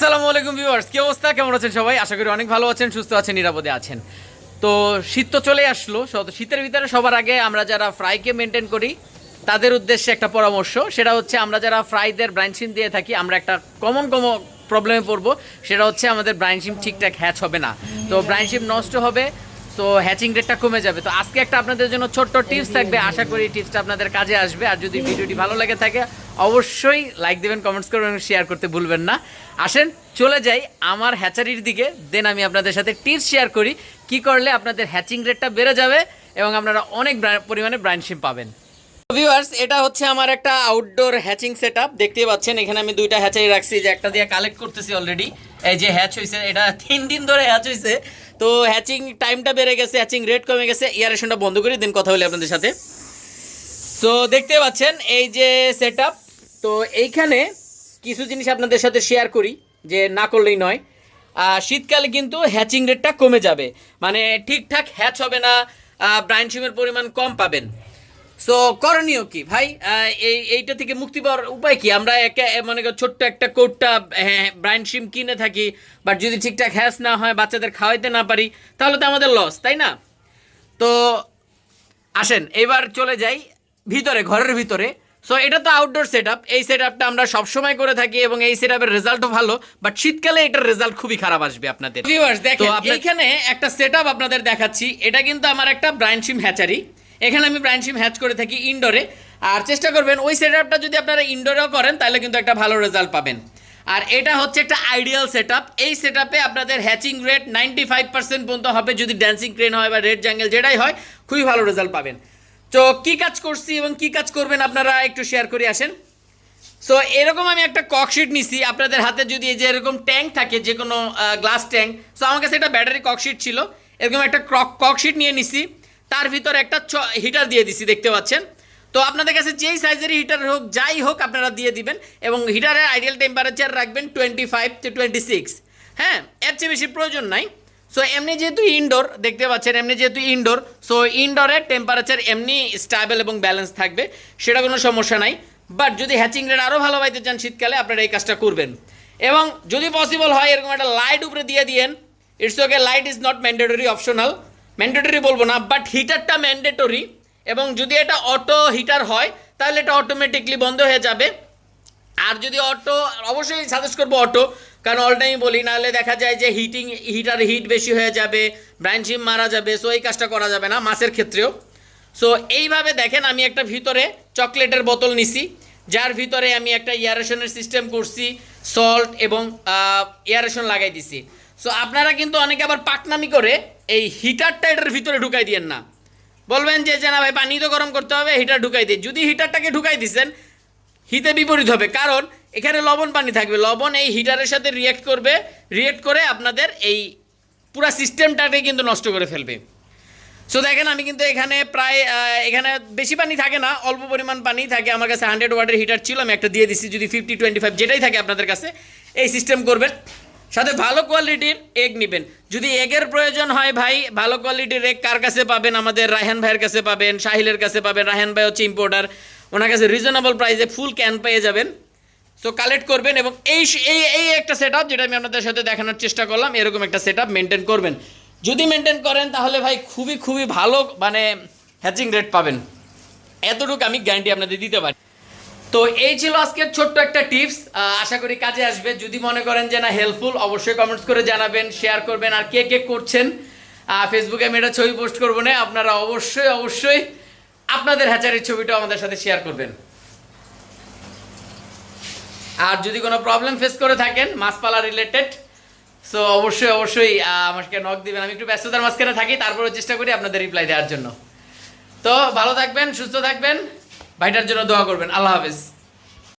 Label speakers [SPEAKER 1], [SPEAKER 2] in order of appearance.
[SPEAKER 1] আসসালামু আলাইকুম ভিউয়ার্স, কি অবস্থা? কেমন আছেন সবাই? আশা করি অনেক ভালো আছেন, সুস্থ আছেন, নিরাপদে আছেন। তো শীত তো চলে আসলো শীতের ভিতরে সবার আগে আমরা যারা ফ্রাইকে মেনটেন করি, তাদের উদ্দেশ্যে একটা পরামর্শ। সেটা হচ্ছে আমরা যারা ফ্রাইদের ব্রাইনসিম দিয়ে থাকি, আমরা একটা কমন প্রবলেমে পড়ব। সেটা হচ্ছে আমাদের ব্রাইনসিম ঠিকঠাক হ্যাচ হবে না। তো ব্রাইনসিম নষ্ট হবে, তো হ্যাচিং রেটটা কমে যাবে। তো আজকে একটা আপনাদের জন্য ছোট্ট টিপস থাকবে। আশা করি টিপসটা আপনাদের কাজে আসবে। আর যদি ভিডিওটি ভালো লেগে থাকে অবশ্যই লাইক দেবেন কমেন্টস করবেন এবং শেয়ার করতে ভুলবেন না। আসেন, চলে যাই আমার হ্যাচারির দিকে। দেন আমি আপনাদের সাথে টিপস শেয়ার করি, কি করলে আপনাদের হ্যাচিং রেটটা বেড়ে যাবে এবং আপনারা অনেক পরিমাণে ব্রাইনশিপ পাবেন। ভিউয়ার্স এটা হচ্ছে আমার একটা আউটডোর হ্যাচিং সেট আপ দেখতেই পাচ্ছেন, এখানে আমি দুইটা হ্যাচারি রাখছি, যে একটা দিয়ে কালেক্ট করতেছি অলরেডি এই যে হ্যাচ হয়েছে এটা তিন দিন ধরে হ্যাচ হয়েছে তো হ্যাচিং টাইমটা বেড়ে গেছে হ্যাচিং রেট কমে গেছে। ইয়ারেশনটা বন্ধ করি দিন কথা বলি আপনাদের সাথে। তো দেখতে পাচ্ছেন, এই যে সেট তো এইখানে কিছু জিনিস আপনাদের সাথে শেয়ার করি, যে না করলেই নয়। শীতকালে কিন্তু হ্যাচিং রেটটা কমে যাবে। মানে ঠিকঠাক হ্যাচ হবে না ব্রাইন শিমের পরিমাণ কম পাবেন। সো করণীয় কি? ভাই এই, এইটা থেকে মুক্তি পাওয়ার উপায় কি? আমরা একে মনে করো ছোট্ট একটা কোটটা ব্রাইন শিম কিনে থাকি বাট যদি ঠিকঠাক হ্যাচ না হয়, বাচ্চাদের খাওয়াইতে না পারি, তাহলে তো আমাদের লস তাই না? তো, আসেন, এবার চলে যাই ভিতরে, ঘরের ভিতরে। সো এটা তো আউটডোর সেট এই সেট আমরা সবসময় করে থাকি এবং এই সেট আপের রেজাল্টও ভালো বাট শীতকালে এটার রেজাল্ট খুবই খারাপ আসবে আপনাদের। ভিউয়ার্স দেখেন একটা সেট আপনাদের দেখাচ্ছি। এটা কিন্তু আমার একটা ব্রাইন সিম হ্যাচারি এখানে আমি ব্রাইন সিম হ্যাচ করে থাকি ইনডোরে আর চেষ্টা করবেন ওই সেট আপটা যদি আপনারা ইনডোরেও করেন তাহলে কিন্তু একটা ভালো রেজাল্ট পাবেন। আর এটা হচ্ছে একটা আইডিয়াল সেট এই সেট আপনাদের hatching rate ninety five percent পর্যন্ত হবে। যদি ড্যান্সিং ক্রেন হয় বা রেড জ্যাঙ্গেল যেটাই হয় খুবই ভালো রেজাল্ট পাবেন। তো কি কাজ করছি এবং কি কাজ করবেন আপনারা একটু শেয়ার করে আসেন। সো এরকম আমি একটা ককশিট নিছি। আপনাদের হাতে যদি এই যে এরকম ট্যাঙ্ক থাকে, যে কোনো গ্লাস ট্যাঙ্ক সো আমার কাছে একটা ব্যাটারি ককশিট ছিল। এরকম একটা ক্রক ককশিট নিয়ে নিছি। তার ভিতরে একটা হিটার দিয়ে দিছি, দেখতে পাচ্ছেন। তো আপনাদের কাছে যেই সাইজের হিটার হোক, যাই হোক, আপনারা দিয়ে দিবেন। এবং হিটারের আইডিয়াল টেম্পারেচার রাখবেন twenty five to twenty six হ্যাঁ এর চেয়ে বেশি প্রয়োজন নাই। সো এমনি যেহেতু ইনডোর দেখতে পাচ্ছেন এমনি যেহেতু ইনডোর সো ইনডোরের টেম্পারেচার এমনি স্টেবল এবং ব্যালেন্স থাকবে, সেটা কোনো সমস্যা নাই। বাট যদি হ্যাচিং রেট আরও ভালো পাইতে চান শীতকালে, আপনারা এই কাজটা করবেন। এবং যদি পসিবল হয়, এরকম একটা লাইট উপরে দিয়ে দিয়েন it's okay light is not mandatory optional mandatory বলব না বাট হিটারটা ম্যান্ডেটরি এবং যদি এটা অটো হিটার হয়, তাহলে এটা অটোমেটিকলি বন্ধ হয়ে যাবে। আর যদি অটো অবশ্যই সাজেস্ট করব অটো কারণ অল টাইম বলি, নাহলে দেখা যায় যে হিটিং হিটার হিট বেশি হয়ে যাবে ব্রাইনশিপ মারা যাবে সো এই কাজটা করা যাবে না মাছের ক্ষেত্রেও। সো এইভাবে দেখেন আমি একটা ভিতরে চকলেটের বোতল নিছি, যার ভিতরে আমি একটা ইয়ারেশনের সিস্টেম করছি সল্ট এবং ইয়ারেশন লাগাই দিছি। সো আপনারা কিন্তু অনেকে আবার পাকনামি করে এই হিটারটা এটার ভিতরে ঢুকাই দিয়েন না। বলবেন যে যে না ভাই, পানি তো গরম করতে হবে হিটার ঢুকাই দিই। যদি হিটারটাকে ঢুকাই দিচ্ছেন হিতে বিপরীত হবে, কারণ এখানে লবণ পানি থাকবে। লবণ এই হিটারের সাথে রিয়েক্ট করবে রিয়েক্ট করে আপনাদের এই পুরো সিস্টেমটাকে কিন্তু নষ্ট করে ফেলবে। সো দেখেন, আমি কিন্তু এখানে প্রায় এখানে বেশি পানি থাকে না, অল্প পরিমাণ পানি থাকে। আমার কাছে হান্ড্রেড ওয়াটের হিটার ছিল, আমি একটা দিয়ে দিচ্ছি যদি ফিফটি টোয়েন্টি ফাইভ যেটাই থাকে আপনাদের কাছে, এই সিস্টেম করবেন। সাথে ভালো কোয়ালিটির এগ নেবেন। যদি এগের প্রয়োজন হয় ভাই, ভালো কোয়ালিটির এগ কার কাছে পাবেন? আমাদের রায়হান ভাইয়ের কাছে পাবেন, সাহিলের কাছে পাবেন। রায়হান ভাই হচ্ছে ইম্পোর্টার ওনার কাছে রিজনেবল প্রাইসে ফুল ক্যান পেয়ে যাবেন। সো কালেক্ট করবেন এবং এই এই এই একটা সেট যেটা আমি আপনাদের সাথে দেখানোর চেষ্টা করলাম, এরকম একটা সেট আপ মেনটেন করবেন। যদি মেনটেন করেন, তাহলে ভাই খুবই খুবই ভালো মানে হ্যাচিং রেট পাবেন। এতটুকু আমি গ্যারান্টি আপনাদের দিতে পারি। তো, এই ছিল আজকের ছোট্ট একটা টিপস আশা করি কাজে আসবে। যদি মনে করেন যে না হেল্পফুল অবশ্যই কমেন্টস করে জানাবেন শেয়ার করবেন, আর কে কে করছেন ফেসবুকে আমি এটা ছবি পোস্ট করব না, আপনারা অবশ্যই অবশ্যই আপনাদের হ্যাচারির ছবিটা আমাদের সাথে শেয়ার করবেন। আর যদি কোনো প্রবলেম ফেস করে থাকেন, মাছপালা রিলেটেড সো অবশ্যই অবশ্যই আমাকে নক দিবেন। আমি একটু ব্যস্ততার মাঝখানে থাকি তারপরে চেষ্টা করি আপনাদের রিপ্লাই দেওয়ার জন্য। তো ভালো থাকবেন, সুস্থ থাকবেন, ভাইটার জন্য দোয়া করবেন। আল্লাহ হাফেজ।